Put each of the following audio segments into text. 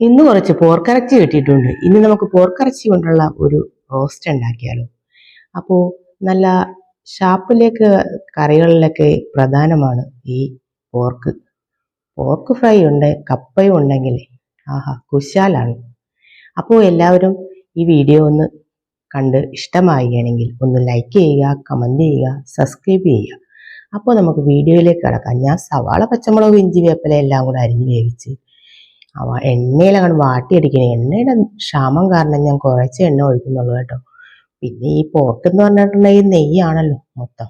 ഇന്ന് കുറച്ച് പോർക്കിറച്ചി കിട്ടിയിട്ടുണ്ട്. ഇന്ന് നമുക്ക് പോർക്കിറച്ചി കൊണ്ടുള്ള ഒരു റോസ്റ്റ് ഉണ്ടാക്കിയാലോ. അപ്പോൾ നല്ല ഷാപ്പിലേക്ക് കറികളിലൊക്കെ പ്രധാനമാണ് ഈ പോർക്ക്. പോർക്ക് ഫ്രൈ ഉണ്ട് കപ്പയും ഉണ്ടെങ്കിൽ ആഹാ കുശാലാണ്. അപ്പോൾ എല്ലാവരും ഈ വീഡിയോ ഒന്ന് കണ്ട് ഇഷ്ടമാവുകയാണെങ്കിൽ ഒന്ന് ലൈക്ക് ചെയ്യുക കമന്റ് ചെയ്യുക സബ്സ്ക്രൈബ് ചെയ്യുക. അപ്പോൾ നമുക്ക് വീഡിയോയിലേക്ക് കിടക്കാം. ഞാൻ സവാള പച്ചമുളക് ഇഞ്ചി വേപ്പില എല്ലാം കൂടെ അരിഞ്ഞ് വേവിച്ച് അവ എണ്ണയിലങ്ങോട്ട് വാട്ടിയടിക്കണേ. എണ്ണയുടെ ക്ഷാമം കാരണം ഞാൻ കുറച്ച് എണ്ണ ഒഴിക്കുന്നുള്ളൂ കേട്ടോ. പിന്നെ ഈ പോട്ട് എന്ന് പറഞ്ഞിട്ടുണ്ടെങ്കിൽ നെയ്യാണല്ലോ മൊത്തം.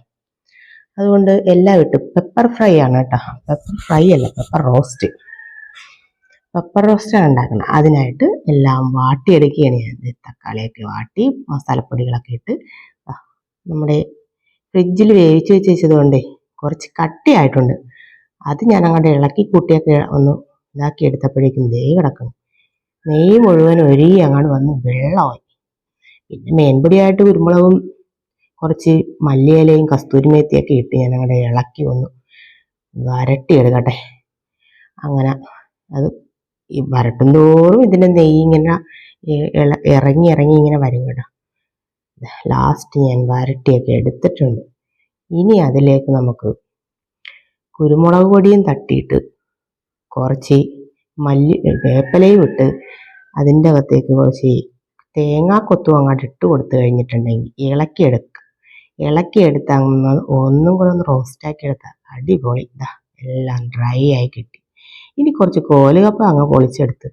അതുകൊണ്ട് എല്ലാം ഇട്ട് പെപ്പർ ഫ്രൈ ആണ് കേട്ടോ. പെപ്പർ ഫ്രൈ അല്ല പെപ്പർ റോസ്റ്റ് പെപ്പർ റോസ്റ്റാണ് ഉണ്ടാക്കുന്നത് അതിനായിട്ട് എല്ലാം വാട്ടിയെടുക്കുകയാണ് ഞാൻ. തക്കാളിയൊക്കെ വാട്ടി മസാലപ്പൊടികളൊക്കെ ഇട്ട് നമ്മുടെ ഫ്രിഡ്ജിൽ വേവിച്ച് വെച്ച് വെച്ചതുകൊണ്ടേ കുറച്ച് കട്ടിയായിട്ടുണ്ട്. അത് ഞാൻ അങ്ങോട്ട് ഇളക്കി കൂട്ടിയൊക്കെ ഒന്ന് ഇതാക്കി എടുത്തപ്പോഴേക്കും ദേ കിടക്കണം നെയ്യ് മുഴുവൻ ഒരേ അങ്ങോട്ട് വന്ന് വെള്ളമായി. പിന്നെ മേൻപൊടിയായിട്ട് കുരുമുളകും കുറച്ച് മല്ലിയിലയും കസ്തൂരിമേത്തിയൊക്കെ ഇട്ട് ഞാൻ അങ്ങോട്ട് ഇളക്കി ഒന്ന് വരട്ടിയെടുക്കട്ടെ അങ്ങനെ അത് ഈ വരട്ടും തോറും ഇതിന്റെ നെയ്യ് ഇങ്ങനെ ഇറങ്ങി ഇറങ്ങി ഇങ്ങനെ വരും കേട്ടോ. ലാസ്റ്റ് ഞാൻ വരട്ടിയൊക്കെ എടുത്തിട്ടുണ്ട്. ഇനി അതിലേക്ക് നമുക്ക് കുരുമുളക് പൊടിയും തട്ടിയിട്ട് കുറച്ച് മല്ലി വേപ്പിലയും ഇട്ട് അതിന്റെ അകത്തേക്ക് കുറച്ച് തേങ്ങാക്കൊത്തും അങ്ങോട്ട് ഇട്ട് കൊടുത്തു കഴിഞ്ഞിട്ടുണ്ടെങ്കിൽ ഇളക്കിയെടുക്കുക ഇളക്കിയെടുത്ത് അങ്ങ് ഒന്നും കൂടെ ഒന്ന് റോസ്റ്റാക്കി എടുത്താൽ അടിപൊളി. ഇതാ എല്ലാം ഡ്രൈ ആയി കിട്ടി. ഇനി കുറച്ച് കോലുകപ്പ അങ്ങ് പൊളിച്ചെടുത്ത്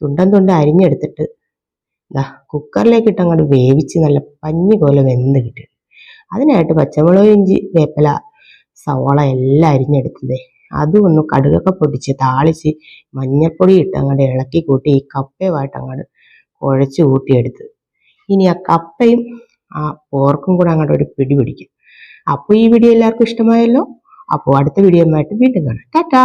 തുണ്ടം തുണ്ട അരിഞ്ഞെടുത്തിട്ട് ഇതാ കുക്കറിലേക്ക് ഇട്ട് അങ്ങോട്ട് വേവിച്ച് നല്ല പഞ്ഞി പോലെ വെന്ത് കിട്ടി. അതിനായിട്ട് പച്ചമുളക് ഇഞ്ചി വേപ്പില സവാള എല്ലാം അരിഞ്ഞെടുത്തതേ അതും ഒന്ന് കടുകൊക്കെ പൊടിച്ച് താളിച്ച് മഞ്ഞൾപ്പൊടി ഇട്ട് അങ്ങോട്ട് ഇളക്കി കൂട്ടി ഈ കപ്പയുമായിട്ട് അങ്ങോട്ട് കുഴച്ച് കൂട്ടിയെടുത്ത് ഇനി ആ കപ്പയും ആ പോർക്കും കൂടെ അങ്ങോട്ട് ഒരു പിടി പിടിക്കും. അപ്പോൾ ഈ വീഡിയോ എല്ലാവർക്കും ഇഷ്ടമായല്ലോ? അപ്പോൾ അടുത്ത വീഡിയോയുമായിട്ട് വീണ്ടും കാണാം. ടാറ്റാ!